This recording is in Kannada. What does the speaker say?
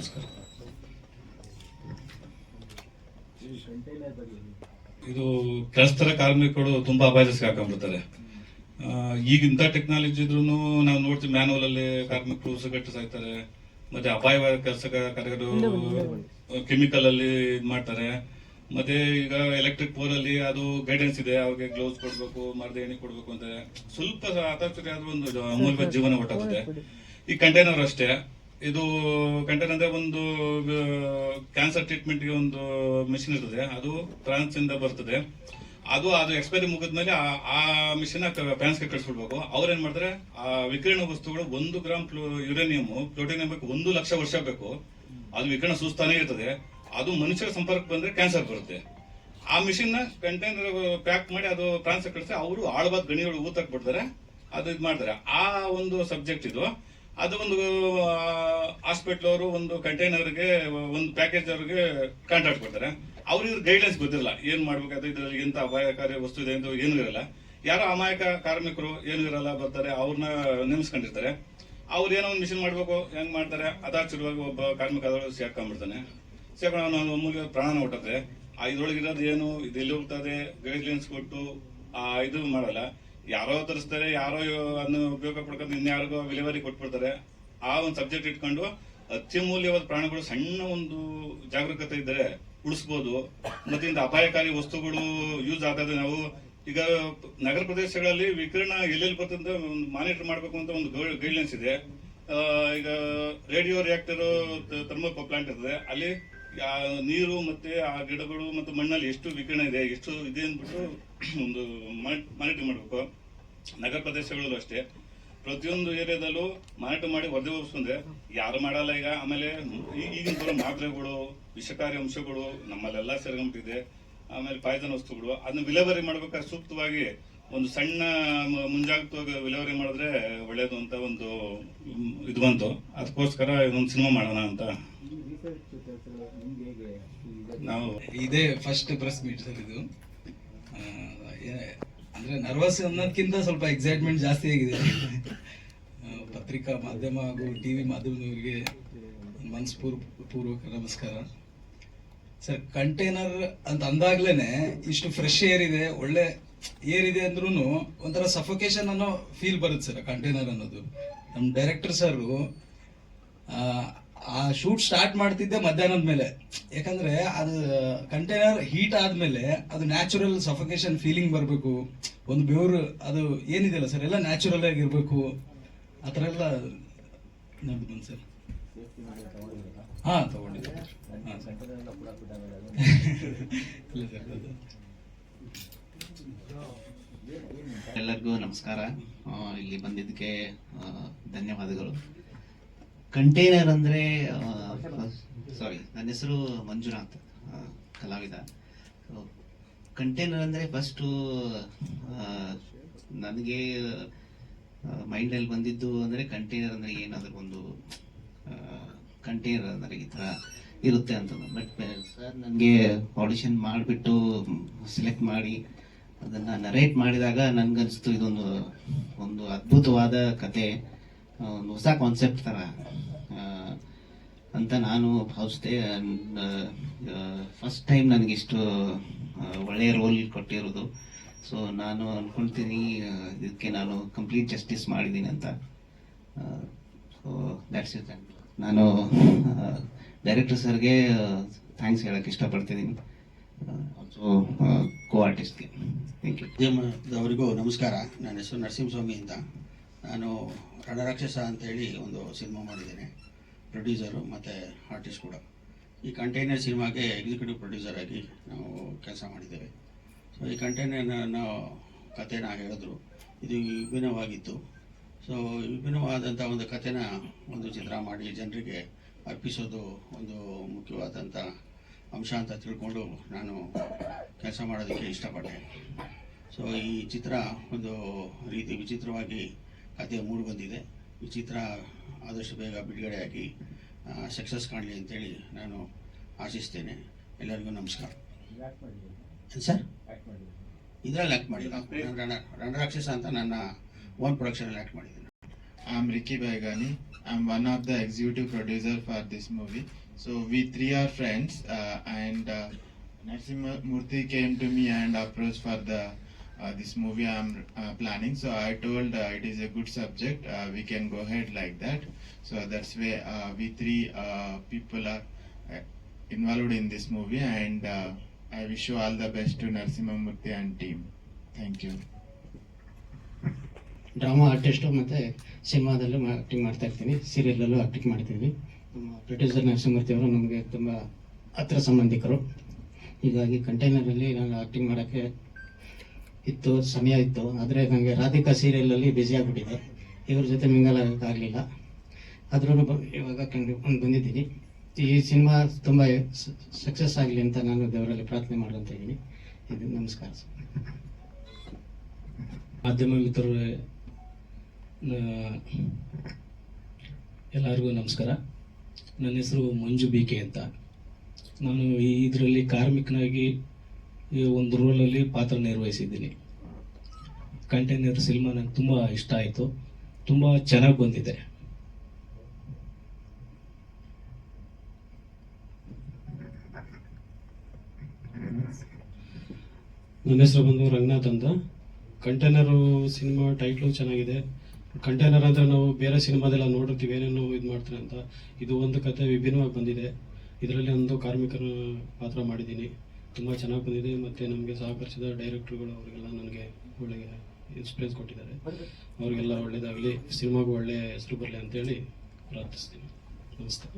ನಮಸ್ಕಾರ. ಇದು ಕೆಲಸದ ಕಾರ್ಮಿಕರು ತುಂಬಾ ಅಪಾಯದಕ್ಕೆ ಹಾಕೊಂಡ್ಬಿಡ್ತಾರೆ ಈಗ ಇಂಥ ಟೆಕ್ನಾಲಜಿ ಇದ್ರು ನಾವು ನೋಡ್ತೀವಿ ಮ್ಯಾನುವಲ್ ಅಲ್ಲಿ ಕಾರ್ಮಿಕರು ಉಸಿರುಗಟ್ಟು ಸಾಯ್ತಾರೆ ಮತ್ತೆ ಅಪಾಯವಾದ ಕೆಲಸ ಕಾರ್ಯಗಳು ಕೆಮಿಕಲ್ ಅಲ್ಲಿ ಇದ್ ಮಾಡ್ತಾರೆ. ಮತ್ತೆ ಈಗ ಎಲೆಕ್ಟ್ರಿಕ್ ಪೋಲ್ ಅಲ್ಲಿ ಅದು ಗೈಡೆನ್ಸ್ ಇದೆ ಅವ್ರಿಗೆ ಗ್ಲೌಸ್ ಕೊಡ್ಬೇಕು ಮರದ ಎಣ್ಣೆ ಕೊಡ್ಬೇಕು ಅಂತ. ಸ್ವಲ್ಪ ಹತಾಶೆ ಆದ್ರೂ ಒಂದು ಅಮೂಲ್ಯ ಜೀವನ ಹೊಟ್ಟಾಗುತ್ತೆ ಈ ಕಂಟೈನರ್ ಅಷ್ಟೇ. ಇದು ಕಂಟೈನರ್ ಅಂದ್ರೆ ಒಂದು ಕ್ಯಾನ್ಸರ್ ಟ್ರೀಟ್ಮೆಂಟ್ಗೆ ಒಂದು ಮಿಷಿನ್ ಇರ್ತದೆ. ಅದು ಫ್ರಾನ್ಸ್ ಇಂದ ಬರ್ತದೆ. ಅದು ಅದು ಎಕ್ಸ್ಪೈರಿ ಮುಗಿದ್ಮೇಲೆ ಆ- ಮಿಷಿನ್ ಫ್ರಾನ್ಸ್ಗೆ ಕಳಿಸ್ಬಿಡ್ಬೇಕು ಅವ್ರು ಏನ್ ಮಾಡ್ತಾರೆ, ಆ ವಿಕಿರಣ ವಸ್ತುಗಳು ಒಂದು ಗ್ರಾಮ್ ಯುರೇನಿಯಂ ಪ್ಲೋಟೇನಿಯಂ ಬೇಕು, ಒಂದು ಲಕ್ಷ ವರ್ಷ ಬೇಕು. ಅದು ವಿಕಿರಣ ಸೂಸ್ತಾನೇ ಇರ್ತದೆ. ಅದು ಮನುಷ್ಯರ ಸಂಪರ್ಕ ಬಂದ್ರೆ ಕ್ಯಾನ್ಸರ್ ಬರುತ್ತೆ. ಆ ಮಿಷಿನ್ನ ಕಂಟೈನರ್ ಪ್ಯಾಕ್ ಮಾಡಿ ಅದು ಫ್ರಾನ್ಸ್ ಕಳಿಸಿ, ಅವರು ಆಳವಾದ ಗಣಿಗಳು ಊತಕ್ ಬಿಡ್ತಾರೆ. ಅದು ಇದು ಮಾಡ್ತಾರೆ. ಆ ಒಂದು ಸಬ್ಜೆಕ್ಟ್ ಇದು. ಅದು ಒಂದು ಹಾಸ್ಪಿಟಲ್ ಅವರು ಒಂದು ಕಂಟೈನರ್ಗೆ ಒಂದು ಪ್ಯಾಕೇಜ್ ಅವ್ರಿಗೆ ಕಾಂಟ್ರಾಕ್ಟ್ ಕೊಡ್ತಾರೆ. ಅವ್ರಿಗೆ ಗೈಡ್ಲೈನ್ಸ್ ಗೊತ್ತಿರಲ್ಲ, ಏನ್ ಮಾಡ್ಬೇಕಾದ್ರೆ ಇದ್ರಲ್ಲಿ ಎಂತ ಅಪಾಯಕಾರಿ ವಸ್ತು ಇದೆ ಅಂತ ಏನು ಇರಲ್ಲ. ಯಾರೋ ಅಮಾಯಕ ಕಾರ್ಮಿಕರು ಏನೂ ಇರಲ್ಲ, ಬರ್ತಾರೆ, ಅವ್ರನ್ನ ನೇಮಿಸ್ಕೊಂಡಿರ್ತಾರೆ. ಅವ್ರು ಏನೋ ಒಂದು ಮಿಷನ್ ಮಾಡಬೇಕು, ಹೆಂಗ್ ಮಾಡ್ತಾರೆ ಅದಾಚಿರುವಾಗಿ ಒಬ್ಬ ಕಾರ್ಮಿಕ ಅದರೊಳಗೆ ಸೇರ್ಕೊಂಡ್ಬಿಡ್ತಾನೆ ಸೇರ್ಕೊಂಡು ಅವನು ಪ್ರಾಣ ಹೊಟ್ಟತ್ತೆ ಆ ಇದ್ರೊಳಗಿರೋದು ಏನು, ಇದು ಎಲ್ಲಿ ಹೋಗ್ತದೆ ಗೈಡ್ಲೈನ್ಸ್ ಕೊಟ್ಟು, ಆ, ಇದು ಮಾಡಲ್ಲ. ಯಾರೋ ತರಿಸ್ತಾರೆ, ಯಾರೋ ಅದನ್ನ ಉಪಯೋಗ ಪಡ್ಕೊಂಡು ಇನ್ಯಾರಿಗೋ ವಿಲೇವರಿ ಕೊಟ್ಬಿಡ್ತಾರೆ. ಆ ಒಂದು ಸಬ್ಜೆಕ್ಟ್ ಇಟ್ಕೊಂಡು ಅತ್ಯಮೂಲ್ಯವಾದ ಪ್ರಾಣಿಗಳು ಸಣ್ಣ ಒಂದು ಜಾಗರೂಕತೆ ಇದ್ದರೆ ಉಳಿಸ್ಬೋದು. ಮತ್ತೆ ಇಂಥ ಅಪಾಯಕಾರಿ ವಸ್ತುಗಳು ಯೂಸ್ ಆಗದೆ ನಾವು ಈಗ ನಗರ ಪ್ರದೇಶಗಳಲ್ಲಿ ವಿಕಿರಣ ಎಲ್ಲೆಲ್ಲಿ ಬರ್ತದೆ ಒಂದು ಮಾನಿಟರ್ ಮಾಡಬೇಕು ಅಂತ ಒಂದು ಗೈಡ್ಲೈನ್ಸ್ ಇದೆ. ಈಗ ರೇಡಿಯೋ ರಿಯಾಕ್ಟರ್ ಥರ್ಮೋ ಪ್ಲಾಂಟ್ ಇರ್ತದೆ. ಅಲ್ಲಿ ನೀರು ಮತ್ತೆ ಆ ಗಿಡಗಳು ಮತ್ತು ಮಣ್ಣಲ್ಲಿ ಎಷ್ಟು ವಿಕಿರಣ ಇದೆ, ಎಷ್ಟು ಇದೆ ಅಂದ್ಬಿಟ್ಟು ಒಂದು ಮಾನಿಟರ್ ಮಾಡಬೇಕು. ನಗರ ಪ್ರದೇಶಗಳಲ್ಲೂ ಅಷ್ಟೇ. ಪ್ರತಿಯೊಂದು ಏರಿಯಾದಲ್ಲೂ ಮಾರಾಟ ಮಾಡಿ ವರದಿ ಒಪ್ಪಿಸ್ಕೊಂಡ್ರೆ ಯಾರು ಮಾಡಲ್ಲ ಈಗ. ಆಮೇಲೆ ಈ- ಈಗಿನ ಬರೋ ಮಾತ್ರೆಗಳು ವಿಷಕಾರಿ ಅಂಶಗಳು ನಮ್ಮಲ್ಲೆಲ್ಲ ಸೇರ್ಕೊಂಡಿದೆ ಆಮೇಲೆ ಪಾಯ್ದನ ವಸ್ತುಗಳು ಅದನ್ನ ವಿಲೇವರಿ ಮಾಡ್ಬೇಕಾದ್ರೆ ಸೂಕ್ತವಾಗಿ ಒಂದು ಸಣ್ಣ ಮುಂಜಾಗ್ರತವಾಗಿ ವಿಲೇವರಿ ಮಾಡಿದ್ರೆ ಒಳ್ಳೇದು ಅಂತ ಒಂದು ಇದು ಬಂತು. ಅದಕ್ಕೋಸ್ಕರ ಒಂದು ಸಿನಿಮಾ ಮಾಡೋಣ ಅಂತ. ನಾವು ಇದೇ ಫಸ್ಟ್ ಪ್ರೆಸ್ ಮೀಟ್ ಸರ್ ಇದು ನರ್ವಸ್ ಅನ್ನೋದಕ್ಕಿಂತ ಸ್ವಲ್ಪ ಎಕ್ಸೈಟ್ಮೆಂಟ್ ಜಾಸ್ತಿ ಆಗಿದೆ. ಪತ್ರಿಕಾ ಮಾಧ್ಯಮ ಹಾಗೂ ಟಿವಿ ಮಾಧ್ಯಮದವರಿಗೆ ಮನಸ್ಪೂರ್ ಪೂರ್ವಕ ನಮಸ್ಕಾರ. ಸರ್ ಕಂಟೈನರ್ ಅಂತ ಅಂದಾಗ್ಲೇನೆ ಇಷ್ಟು ಫ್ರೆಶ್ ಏರ್ ಇದೆ, ಒಳ್ಳೆ ಏರ್ ಇದೆ ಅಂದ್ರೂ ಒಂಥರ ಸಫೋಕೇಶನ್ ಅನ್ನೋ ಫೀಲ್ ಬರುತ್ತೆ ಸರ್ ಕಂಟೈನರ್ ಅನ್ನೋದು. ನಮ್ಮ ಡೈರೆಕ್ಟರ್ ಸರ್ ಆ ಶೂಟ್ ಸ್ಟಾರ್ಟ್ ಮಾಡ್ತಿದ್ದೆ ಮಧ್ಯಾಹ್ನದ ಮೇಲೆ. ಯಾಕಂದ್ರೆ ಅದು ಕಂಟೈನರ್ ಹೀಟ್ ಆದ್ಮೇಲೆ ಅದು ನ್ಯಾಚುರಲ್ ಸಫೋಕೇಶನ್ ಫೀಲಿಂಗ್ ಬರಬೇಕು. ಒಂದು ಬೆವರು, ಅದು ಏನಿದೆಯಲ್ಲ ಸರ್? ಎಲ್ಲ ನ್ಯಾಚುರಲ್ ಆಗಿರಬೇಕು. ಆ ಥರ ಎಲ್ಲ ನೋಡ್ದು ಬಂದು ಸರ್. ಹಾಂ, ತಗೊಂಡಿದ್ದೆ. ಹಾಂ. ಎಲ್ಲರಿಗೂ ನಮಸ್ಕಾರ. ಇಲ್ಲಿ ಬಂದಿದ್ದಕ್ಕೆ ಧನ್ಯವಾದಗಳು. ಕಂಟೈನರ್ ಅಂದರೆ ಸಾರಿ ನನ್ನ ಹೆಸರು ಮಂಜುನಾಥ್ ಕಲಾವಿದ. ಕಂಟೈನರ್ ಅಂದ್ರೆ ಫಸ್ಟು ನನಗೆ ಮೈಂಡಲ್ಲಿ ಬಂದಿದ್ದು ಅಂದ್ರೆ ಕಂಟೈನರ್ ಅಂದ್ರೆ ಏನಾದರೂ ಒಂದು ಕಂಟೈನರ್ ಅಂದರೆ ಈ ಥರ ಇರುತ್ತೆ ಅಂತ ಬಟ್ ಸರ್ ನನಗೆ ಆಡಿಷನ್ ಮಾಡಿಬಿಟ್ಟು ಸೆಲೆಕ್ಟ್ ಮಾಡಿ, ಅದನ್ನ ನರೇಟ್ ಮಾಡಿದಾಗ ನನ್ಗನ್ಸ್ತು ಇದೊಂದು, ಒಂದು ಅದ್ಭುತವಾದ ಕತೆ ಒಂದು ಹೊಸ ಕಾನ್ಸೆಪ್ಟ್ ತರ. ಅಂತ ನಾನು ಭಾವಿಸ್ದೆ. ಫಸ್ಟ್ ಟೈಮ್ ನನಗಿಷ್ಟು ಒಳ್ಳೆಯ ರೋಲ್ ಕೊಟ್ಟಿರೋದು. ಸೊ ನಾನು ಅಂದ್ಕೊಳ್ತೀನಿ ಇದಕ್ಕೆ ನಾನು ಕಂಪ್ಲೀಟ್ ಜಸ್ಟಿಸ್ ಮಾಡಿದ್ದೀನಿ ಅಂತ. ಸೊ ದ್ಯಾಟ್ಸ್ ಇಟ್ ನಾನು ಡೈರೆಕ್ಟರ್ ಸರ್ಗೆ ಥ್ಯಾಂಕ್ಸ್ ಹೇಳಕ್ಕೆ ಇಷ್ಟಪಡ್ತಿದ್ದೀನಿ ಆಲ್ಸೋ ಕೋ ಆರ್ಟಿಸ್ಟ್ಗೆ ಥ್ಯಾಂಕ್ ಯು ಅವರಿಗೂ ನಮಸ್ಕಾರ. ನನ್ನ ಹೆಸರು ನರಸಿಂಹಸ್ವಾಮಿ ಅಂತ. ನಾನು ರಣರಾಕ್ಷಸ ಅಂತೇಳಿ ಒಂದು ಸಿನಿಮಾ ಮಾಡಿದ್ದೇನೆ. ಪ್ರೊಡ್ಯೂಸರು ಮತ್ತು ಆರ್ಟಿಸ್ಟ್ ಕೂಡ. ಈ ಕಂಟೈನರ್ ಸಿನಿಮಾಗೆ ಎಕ್ಸಿಕ್ಯೂಟಿವ್ ಪ್ರೊಡ್ಯೂಸರ್ ಆಗಿ ನಾವು ಕೆಲಸ ಮಾಡಿದ್ದೇವೆ. ಸೊ ಈ ಕಂಟೈನರ್ನ ಕಥೆನ ಹೇಳಿದ್ರು. ಇದು ವಿಭಿನ್ನವಾಗಿತ್ತು. ಸೊ ವಿಭಿನ್ನವಾದಂಥ ಒಂದು ಕಥೆನ ಒಂದು ಚಿತ್ರ ಮಾಡಿ ಜನರಿಗೆ ಅರ್ಪಿಸೋದು ಒಂದು ಮುಖ್ಯವಾದಂಥ ಅಂಶ ಅಂತ ತಿಳ್ಕೊಂಡು ನಾನು ಕೆಲಸ ಮಾಡೋದಕ್ಕೆ ಇಷ್ಟಪಟ್ಟೆ. ಸೊ ಈ ಚಿತ್ರ ಒಂದು ರೀತಿ ವಿಚಿತ್ರವಾಗಿ ಕಥೆ ಮೂಡಿಬಂದಿದೆ ಈ ಚಿತ್ರ ಆದಷ್ಟು ಬೇಗ ಬಿಡುಗಡೆಯಾಗಿ ಸಕ್ಸಸ್ ಕಾಣಲಿ ಅಂತೇಳಿ ನಾನು ಆಶಿಸ್ತೇನೆ ಎಲ್ಲರಿಗೂ ನಮಸ್ಕಾರ ಸರ್ ಇದರಲ್ಲಿ ಆ್ಯಕ್ಟ್ ಮಾಡಿ ರಣ ರಣರಾಕ್ಷಸ ಅಂತ ನನ್ನ ಓನ್ ಪ್ರೊಡಕ್ಷನಲ್ಲಿ ಆ್ಯಕ್ಟ್ ಮಾಡಿದ್ದೀನಿ I am Baigani. Baigani one of the executive producer for this movie. So we three are friends, uh, and uh, Narasimha came to me and approached for the uh, this movie I'm uh, planning. So I told uh, it is a good subject. Uh, we can go ahead like that. So that's uh, we three uh, people are uh, involved in this movie, and uh, I wish you all the best to Narasimha Murthy and team. Thank you. Drama artist ಮತ್ತು ಸಿನಿಮಾದಲ್ಲೂ ಆ್ಯಕ್ಟಿಂಗ್ ಮಾಡ್ತಾ ಇರ್ತೀನಿ ಸೀರಿಯಲಲ್ಲೂ ಆ್ಯಕ್ಟಿಂಗ್ ಮಾಡ್ತೀನಿ ನಮ್ಮ ಪ್ರೊಡ್ಯೂಸರ್ ನರಸಿಂಹಮೂರ್ತಿ ಅವರು ನಮಗೆ ತುಂಬ ಹತ್ರ ಸಂಬಂಧಿಕರು ಹೀಗಾಗಿ ಕಂಟೈನರಲ್ಲಿ ನಾನು ಆ್ಯಕ್ಟಿಂಗ್ ಮಾಡೋಕ್ಕೆ ಇತ್ತು, ಸಮಯ ಇತ್ತು. ಆದರೆ ನನಗೆ ರಾಧಿಕಾ ಸೀರಿಯಲಲ್ಲಿ ಬ್ಯುಸಿ ಆಗಿಬಿಟ್ಟಿದೆ. ಇವ್ರ ಜೊತೆ ಮಿಂಗಲ್ ಆಗೋಕ್ಕಾಗಲಿಲ್ಲ. ಆದ್ರೂ ಇವಾಗ ಕಂಡು ಬಂದು ಬಂದಿದ್ದೀನಿ. ಈ ಸಿನಿಮಾ ತುಂಬ ಸಕ್ಸಸ್ ಆಗಲಿ ಅಂತ ನಾನು ದೇವರಲ್ಲಿ ಪ್ರಾರ್ಥನೆ ಮಾಡುವಂತ ಇದ್ದೀನಿ. ಇದು ನಮಸ್ಕಾರ ಸರ್. ಮಾಧ್ಯಮ ಮಿತ್ರರು ಎಲ್ಲರಿಗೂ ನಮಸ್ಕಾರ. ನನ್ನ ಹೆಸರು ಮಂಜು ಬಿ ಕೆ ಅಂತ. ನಾನು ಈ ಇದರಲ್ಲಿ ಕಾರ್ಮಿಕನಾಗಿ ಈ ಒಂದು ರೋಲಲ್ಲಿ ಪಾತ್ರ ನಿರ್ವಹಿಸಿದ್ದೀನಿ. ಕಂಟೈನರ್ ಸಿನಿಮಾ ನನಗೆ ತುಂಬ ಇಷ್ಟ ಆಯಿತು. ತುಂಬ ಚೆನ್ನಾಗಿ ಬಂದಿದೆ. ನನ್ನ ಹೆಸರು ಬಂದು ರಂಗನಾಥ್ ಅಂತ. ಕಂಟೈನರು ಸಿನಿಮಾ ಟೈಟ್ಲು ಚೆನ್ನಾಗಿದೆ. ಕಂಟೈನರ್ ಅಂದರೆ ನಾವು ಬೇರೆ ಸಿನಿಮಾದೆಲ್ಲ ನೋಡಿರ್ತೀವಿ, ಏನೇನು ಇದು ಮಾಡ್ತಾರೆ ಅಂತ. ಇದು ಒಂದು ಕತೆ ವಿಭಿನ್ನವಾಗಿ ಬಂದಿದೆ. ಇದರಲ್ಲಿ ಒಂದು ಕಾರ್ಮಿಕರ ಪಾತ್ರ ಮಾಡಿದ್ದೀನಿ. ತುಂಬ ಚೆನ್ನಾಗಿ ಬಂದಿದೆ ಮತ್ತು ನಮಗೆ ಸಹಕರಿಸಿದ ಡೈರೆಕ್ಟ್ರುಗಳು ಅವರಿಗೆಲ್ಲ ನನಗೆ ಒಳ್ಳೆಯ ಇನ್ಸ್ಪಿರೆನ್ಸ್ ಕೊಟ್ಟಿದ್ದಾರೆ. ಅವರಿಗೆಲ್ಲ ಒಳ್ಳೆಯದಾಗಲಿ ಸಿನಿಮಾಗೂ ಒಳ್ಳೆಯ ಹೆಸರು ಬರಲಿ ಅಂತೇಳಿ ಪ್ರಾರ್ಥಿಸ್ತೀನಿ. ನಮಸ್ತೆ.